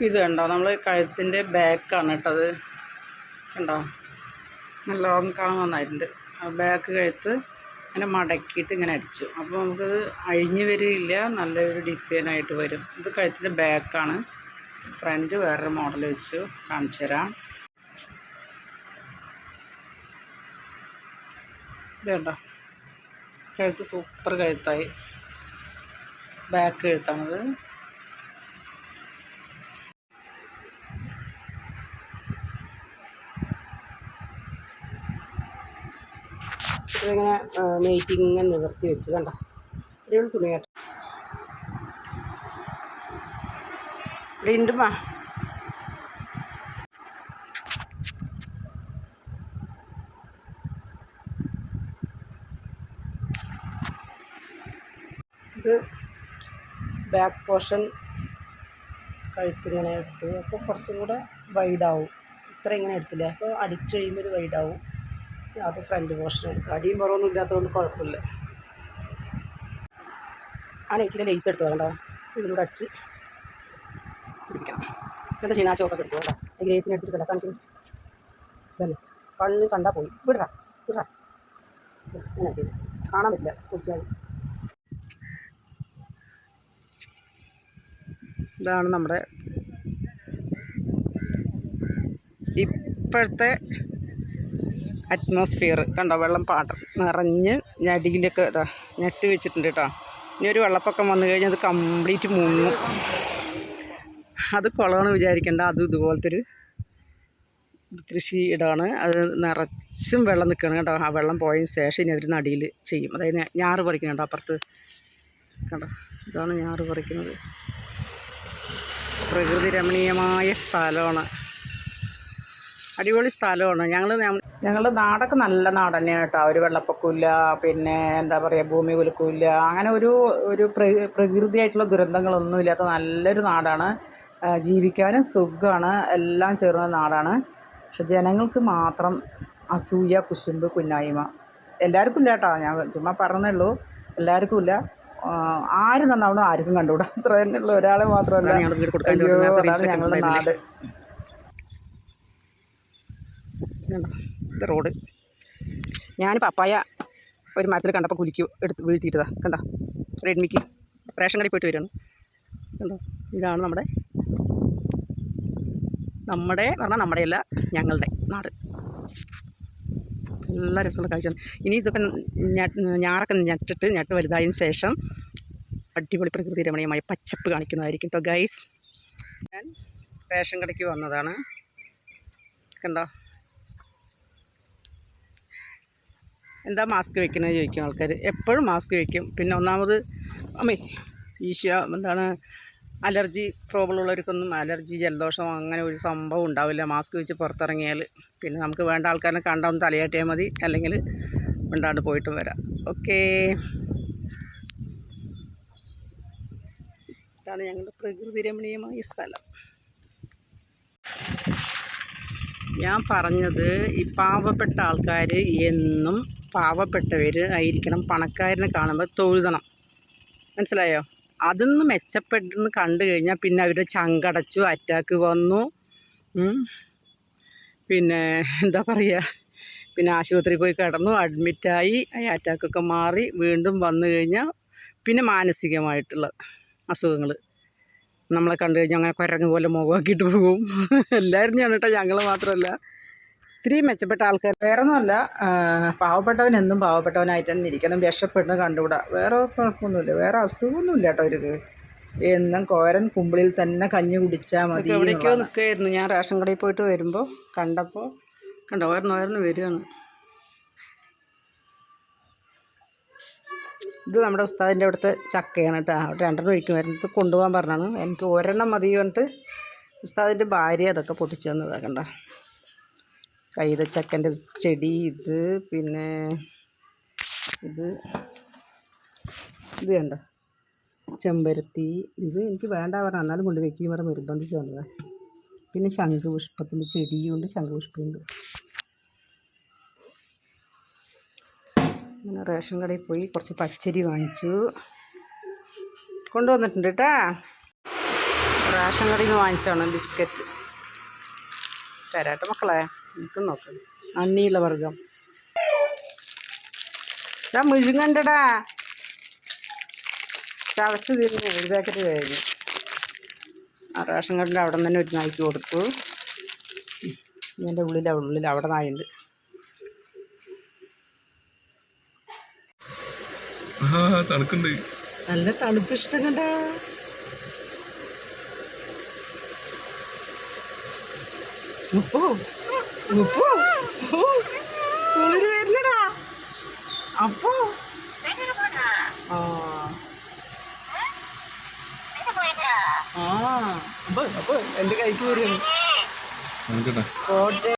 ഇത് കണ്ടോ? നമ്മൾ കഴുത്തിന്റെ ബാക്കാണ് കേട്ടത് കണ്ടോ? നല്ല ലോങ് കാണാൻ നന്നായിട്ടുണ്ട്. ബാക്ക് കഴുത്ത് ഇങ്ങനെ മടക്കിയിട്ട് ഇങ്ങനെ അടിച്ചു. അപ്പോൾ നമുക്കത് അഴിഞ്ഞു വരികയില്ല. നല്ലൊരു ഡിസൈനായിട്ട് വരും. ഇത് കഴുത്തിന്റെ ബാക്കാണ്. ഫ്രണ്ട് വേറൊരു മോഡൽ വെച്ചു. കാണിച്ചു തരാം. ഇത് കണ്ടോ? കഴുത്ത് സൂപ്പർ കഴുത്തായി. ബാക്ക് കഴുത്താണത്. ഇതിങ്ങനെ നെയ്റ്റിങ് ഇങ്ങനെ നിവർത്തി വെച്ച് കണ്ട? അടിപൊളി തുണി ഇവിടെ ഉണ്ട് മാ. ഇത് ബാക്ക് പോർഷൻ കഴുത്തിങ്ങനെ എടുത്തു അപ്പോൾ കുറച്ചും കൂടെ വൈഡാവും ഇത്ര ഇങ്ങനെ എടുത്തില്ലേ? അപ്പോൾ അടിച്ചു കഴിയുമ്പോൾ ഒരു വൈഡാവും അത് ഫ്രണ്ട് പോർഷൻ എടുക്കുക അടിയും പുറമൊന്നും ഇല്ലാത്തതുകൊണ്ട് കുഴപ്പമില്ല. ആ നെറ്റിലെ ലേസ് എടുത്തു വേണ്ട ഇതിലൂടെ അടിച്ച് പിടിക്കണം. എന്താ ചെയ്യണം? ആ ചോക്കൊക്കെ എടുത്തു വേണ്ട ഈ ലേസിനെ എടുത്തിട്ട് കണ്ട കാണിക്കുന്നു ഇതന്നെ കണ്ണ് കണ്ടാൽ പോയി. വിടറ വിടറ അങ്ങനെ. കാണാൻ പറ്റില്ല. കുറിച്ചാൽ ഇതാണ് നമ്മുടെ ഇപ്പോഴത്തെ അറ്റ്മോസ്ഫിയർ കണ്ടോ? വെള്ളം പാട്ട നിറഞ്ഞ് ഞടിയിലൊക്കെ ഇതാ ഞെട്ടി വെച്ചിട്ടുണ്ട് കേട്ടോ. ഇനി ഒരു വെള്ളപ്പൊക്കം വന്നു കഴിഞ്ഞാൽ അത് കംപ്ലീറ്റ് മുങ്ങും. അത് കുളമാണ് വിചാരിക്കേണ്ട. അതും ഇതുപോലത്തെ ഒരു കൃഷി ഇടമാണ് അത് നിറച്ചും വെള്ളം നിൽക്കണം കേട്ടോ. ആ വെള്ളം പോയതിന് ശേഷം ഇനി അവർ നടിയിൽ ചെയ്യും. അതായത് ഞാറ് പറിക്കുന്നുണ്ടോ അപ്പുറത്ത്. കണ്ടോ? ഇതാണ് ഞാറ് പറിക്കുന്നത്. പ്രകൃതി രമണീയമായ സ്ഥലമാണ്. അടിപൊളി സ്ഥലമാണ്. ഞങ്ങൾ ഞങ്ങളുടെ നാടൊക്കെ നല്ല നാട് തന്നെയാണ് കേട്ടോ. ഒരു വെള്ളപ്പൊക്കമില്ല പിന്നെ എന്താ പറയുക ഭൂമി കുലുക്കമില്ല അങ്ങനെ ഒരു ഒരു പ്ര- പ്രകൃതിയായിട്ടുള്ള ദുരന്തങ്ങളൊന്നും ഇല്ലാത്ത നല്ലൊരു നാടാണ്. ജീവിക്കാനും സുഖമാണ് എല്ലാം ചേർന്ന നാടാണ്. പക്ഷെ ജനങ്ങൾക്ക് മാത്രം അസൂയ കുശുമ്പ് കുന്നായ്മ. എല്ലാവർക്കും ഇല്ല കേട്ടോ. ഞാൻ ചുമ്മാ പറഞ്ഞേ ഉള്ളൂ എല്ലാവർക്കും ഇല്ല. ആര് നന്നാവണോ ആർക്കും കണ്ടുകൂടാ. അത്ര തന്നെയുള്ള. ഒരാളെ മാത്രമല്ല. ഞങ്ങളുടെ നാട്? ഇത് റോഡ്. ഞാൻ പപ്പായ ഒരു മരത്തിൽ കണ്ടപ്പോൾ കുലിക്ക് എടുത്ത് വീഴ്ത്തിയിട്ടതാ. കണ്ടോ? റെഡ്മിക്ക് റേഷൻ കടയിൽ പോയിട്ട് വരികയാണ്. കണ്ടോ? ഇതാണ് നമ്മുടെ നമ്മുടെ പറഞ്ഞാൽ നമ്മുടെയല്ല ഞങ്ങളുടെ നാട്. നല്ല രസമുള്ള കാഴ്ചയാണ്. ഇനി ഇതൊക്കെ ഞാറൊക്കെ ഞെട്ടിട്ട് ഞെട്ട് വലുതായതിന് ശേഷം അടിപൊളി പ്രകൃതി രമണീയമായ പച്ചപ്പ് കാണിക്കുന്നതായിരിക്കും കേട്ടോ ഗൈസ്. ഞാൻ റേഷൻ കടയ്ക്ക് വന്നതാണ്. കണ്ടോ? എന്താ മാസ്ക് വെക്കുന്നത് ചോദിക്കും ആൾക്കാർ എപ്പോഴും മാസ്ക് വെക്കും. പിന്നെ ഒന്നാമത് അമ്മേ ഈശ്വ എന്താണ് അലർജി പ്രോബ്ലം ഉള്ളവർക്കൊന്നും അലർജി ജലദോഷം അങ്ങനെ ഒരു സംഭവം ഉണ്ടാവില്ല. മാസ്ക് വെച്ച് പുറത്തിറങ്ങിയാൽ പിന്നെ നമുക്ക് വേണ്ട ആൾക്കാരെ കണ്ടാൽ തലയാട്ടിയാൽ മതി. അല്ലെങ്കിൽ ഉണ്ടാണ്ട് പോയിട്ടും വരാം. ഓക്കേ. ഇതാണ് ഞങ്ങളുടെ പ്രകൃതി രമണീയമായ സ്ഥലം. ഞാൻ പറഞ്ഞത് ഈ പാവപ്പെട്ട ആൾക്കാർ എന്നും പാവപ്പെട്ടവർ ആയിരിക്കണം. പണക്കാരനെ കാണുമ്പോൾ തൊഴുതണം. മനസ്സിലായോ? അതൊന്ന് മെച്ചപ്പെട്ടെന്ന് കണ്ടു കഴിഞ്ഞാൽ പിന്നെ അവരുടെ ചങ്കടച്ചു അറ്റാക്ക് വന്നു. പിന്നെ എന്താ പറയുക പിന്നെ ആശുപത്രിയിൽ പോയി കിടന്നു അഡ്മിറ്റായി. ആ അറ്റാക്കൊക്കെ മാറി വീണ്ടും വന്നു കഴിഞ്ഞാൽ പിന്നെ മാനസികമായിട്ടുള്ള അസുഖങ്ങൾ നമ്മളെ കണ്ടു കഴിഞ്ഞാൽ അങ്ങനെ കുരങ്ങ് പോലെ മുഖമാക്കിയിട്ട് പോകും. എല്ലാവരും ഞാൻ കേട്ടോ ഞങ്ങൾ മാത്രമല്ല ഇത്രയും മെച്ചപ്പെട്ട ആൾക്കാർ വേറെ ഒന്നുമല്ല ആ, പാവപ്പെട്ടവൻ എന്നും പാവപ്പെട്ടവനായിട്ട് തന്നെ ഇരിക്കണം വിഷപ്പെടുന്ന കണ്ടുകൂടാ. വേറെ കുഴപ്പമൊന്നുമില്ല. വേറെ അസുഖമൊന്നുമില്ല കേട്ടോ അവർക്ക് എന്നും കോരൻ കുമ്പിളിൽ തന്നെ കഞ്ഞി കുടിച്ചാൽ മതി എവിടേക്കോ നിൽക്കുകയായിരുന്നു ഞാൻ റേഷൻ കടയിൽ പോയിട്ട് വരുമ്പോൾ കണ്ടപ്പോൾ കണ്ടോ? ഓരോന്ന് ഓരോന്ന് വരികയാണ് ഇത് നമ്മുടെ ഉസ്താദിന്റെ അവിടുത്തെ ചക്കയാണ് കേട്ടോ. അവിടെ രണ്ടെണ്ണം ഒഴിക്കുമായിരുന്നു ഇത് കൊണ്ടുപോകാൻ പറഞ്ഞാണ്. എനിക്ക് ഒരെണ്ണം മതി പറഞ്ഞിട്ട് ഉസ്താദിന്റെ ഭാര്യ അതൊക്കെ പൊട്ടിച്ചു തന്നതാണ് കണ്ട? കൈതച്ചക്കന്റെ ചെടി ഇത് പിന്നെ ഇത് ഇത് കണ്ട? ചെമ്പരത്തി ഇത് എനിക്ക് വേണ്ട പറഞ്ഞാൽ എന്നാലും കൊണ്ട് വെക്കുകയും പറഞ്ഞ് നിർബന്ധിച്ച് തന്നതാണ് പിന്നെ ശംഖുപുഷ്പത്തിന്റെ ചെടിയുണ്ട് ശംഖുപുഷ്പമുണ്ട്. അങ്ങനെ റേഷൻ കടയിൽ പോയി കുറച്ച് പച്ചരി വാങ്ങിച്ചു. കൊണ്ടുവന്നിട്ടുണ്ട് കേട്ടാ. റേഷൻ കടയിൽ നിന്ന് വാങ്ങിച്ചാണ് ബിസ്ക്കറ്റ്. തരാട്ടെ മക്കളെ. എനിക്കും നോക്ക്. അണ്ണിയുള്ള വർഗം. ഇതാ മുഴുങ്ങണ്ടടാ ചവച്ച് തിരിഞ്ഞ് ഒരു പാക്കറ്റ് കഴിഞ്ഞു. ആ റേഷൻ കടന്റെ അവിടെ തന്നെ ഒരു നായ്ക്ക് കൊടുത്തു. ഇതിന്റെ ഉള്ളിൽ ഉള്ളിൽ അവിടെ നായുണ്ട്. തണുക്കുണ്ട്. നല്ല തണുപ്പ് ഇഷ്ടം കണ്ടാ ഉപ്പോ? ഉപ്പോ. കുളിര് വരില്ലടാ. അപ്പോ. ആ. ആ. അപ്പൊ അപ്പൊ എന്റെ കൈക്ക് വരും തണുക്കട്ടെ കോട്ടെ